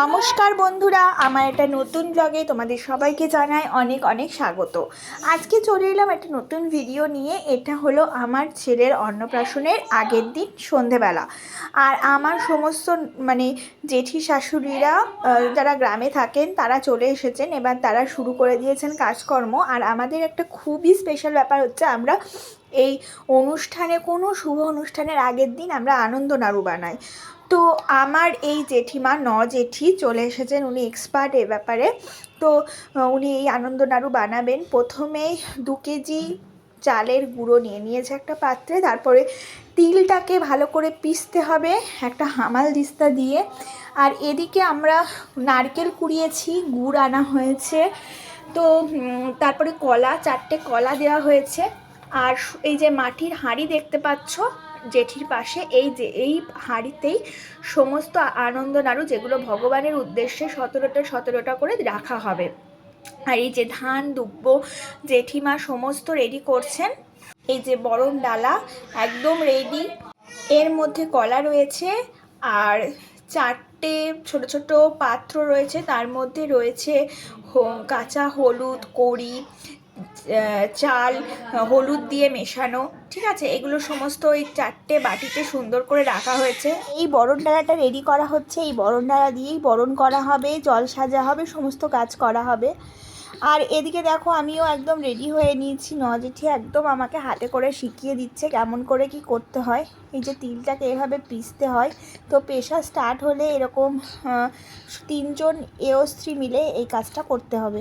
নমস্কার বন্ধুরা, আমার একটা নতুন ব্লগে তোমাদের সবাইকে জানাই অনেক অনেক স্বাগত। আজকে চলে এলাম একটা নতুন ভিডিও নিয়ে, এটা হলো আমার ছেলের অন্নপ্রাশনের আগের দিন সন্ধেবেলা। আর আমার সমস্ত মানে জেঠি শাশুড়িরা যারা গ্রামে থাকেন, তারা চলে এসেছেন। এবার তারা শুরু করে দিয়েছেন কাজকর্ম। আর আমাদের একটা খুবই স্পেশাল ব্যাপার হচ্ছে, আমরা এই অনুষ্ঠানে, কোনো শুভ অনুষ্ঠানের আগের দিন আমরা আনন্দ নাড়ু বানাই। তো আমার এই জেঠিমা, ন জেঠি চলে এসেছেন উনি এক্সপার্ট এ ব্যাপারে। তো উনি এই আনন্দ নাড়ু বানাবেন। প্রথমেই দু কেজি চালের গুঁড়ো নিয়ে নিয়েছে একটা পাত্রে, তারপরে তিলটাকে ভালো করে পিষতে হবে, একটা হামাল দিস্তা দিয়ে। আর এদিকে আমরা নারকেল কুড়িয়েছি, গুড় আনা হয়েছে। তো তারপরে কলা, চারটে কলা দেওয়া হয়েছে। আর এই যে মাটির হাঁড়ি দেখতে পাচ্ছ জেঠির পাশে এই যে, এই হাঁড়িতেই সমস্ত আনন্দ নাড়ু যেগুলো ভগবানের উদ্দেশ্যে সতেরোটা সতেরোটা করে রাখা হবে। আর এই যে ধান, দুব্ব, জেঠিমা সমস্ত রেডি করছেন। এই যে বরণ ডালা একদম রেডি এর মধ্যে কলা রয়েছে আর চারটে ছোট ছোট পাত্র রয়েছে। তার মধ্যে রয়েছে কাঁচা হলুদ, কড়ি চাল, হলুদ দিয়ে মেশানো, ঠিক আছে? এগুলো সমস্ত ওই চারটে বাটিতে সুন্দর করে রাখা হয়েছে। এই বরণ ডালাটা রেডি করা হচ্ছে। এই বরণ ডালা দিয়েই বরণ করা হবে, জল সাজা হবে, সমস্ত কাজ করা হবে। আর এদিকে দেখো, আমিও একদম রেডি হয়ে নিয়েছি। নজেঠি একদম আমাকে হাতে করে শিখিয়ে দিচ্ছে কেমন করে কি করতে হয়। এই যে তিলটাকে এভাবে পিষতে হয়। তো পেশা স্টার্ট হলে এরকম তিনজন এও স্ত্রী মিলে এই কাজটা করতে হবে।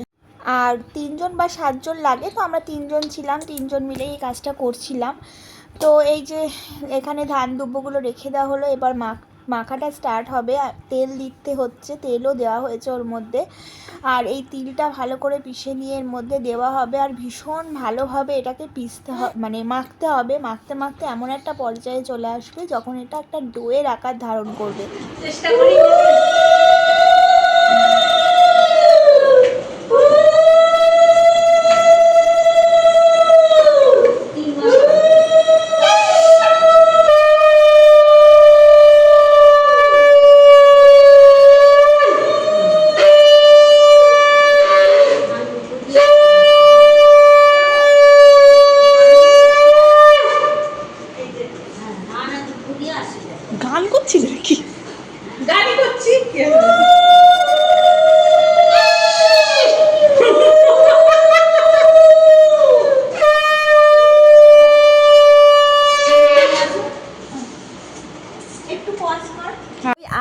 আর তিনজন বা সাতজন লাগে, তো আমরা তিনজন ছিলাম, তিনজন মিলে এই কাজটা করছিলাম। তো এই যে এখানে ধান দুব্বগুলো রেখে দেওয়া হলো, এবার মাখ, মাখাটা স্টার্ট হবে। তেল দিতে হচ্ছে, তেলও দেওয়া হয়েছে ওর মধ্যে। আর এই তিলটা ভালো করে পিষে নিয়ে এর মধ্যে দেওয়া হবে। আর ভীষণ ভালোভাবে এটাকে পিষতে হবে মানে মাখতে হবে। মাখতে মাখতে এমন একটা পর্যায়ে চলে আসবে যখন এটা একটা ডোয়ের আকার ধারণ করবে। গান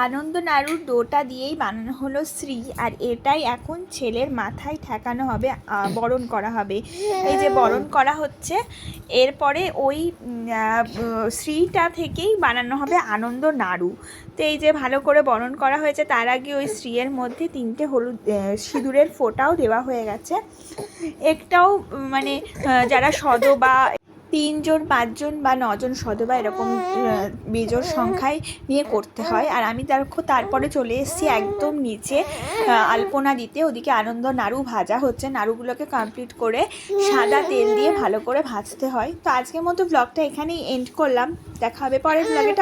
আনন্দ নাড়ুর ডোটা দিয়েই বানানো হলো শ্রী, আর এটাই এখন ছেলের মাথায় ঠেকানো হবে বরণ করা হবে। এই যে বরণ করা হচ্ছে, এরপরে ওই শ্রীটা থেকেই বানানো হবে আনন্দ নাড়ু তো এই যে ভালো করে বরণ করা হয়েছে, তার আগে ওই শ্রীয়ের মধ্যে তিনটে হলুদ সিঁদুরের ফোঁটাও দেওয়া হয়ে গেছে। একটাও মানে যারা সদবা তিনজন, পাঁচজন বা নজন সদবা এরকম বিজোর সংখ্যায় নিয়ে করতে হয়। আর আমি দেখো তারপরে চলে এসেছি একদম নিচে আলপনা দিতে। ওদিকে আনন্দ নাড়ু ভাজা হচ্ছে। নাড়ুগুলোকে কমপ্লিট করে সাদা তেল দিয়ে ভালো করে ভাজতে হয়। তো আজকের মতো ব্লগটা এখানেই এন্ড করলাম। দেখা হবে পরের ব্লগে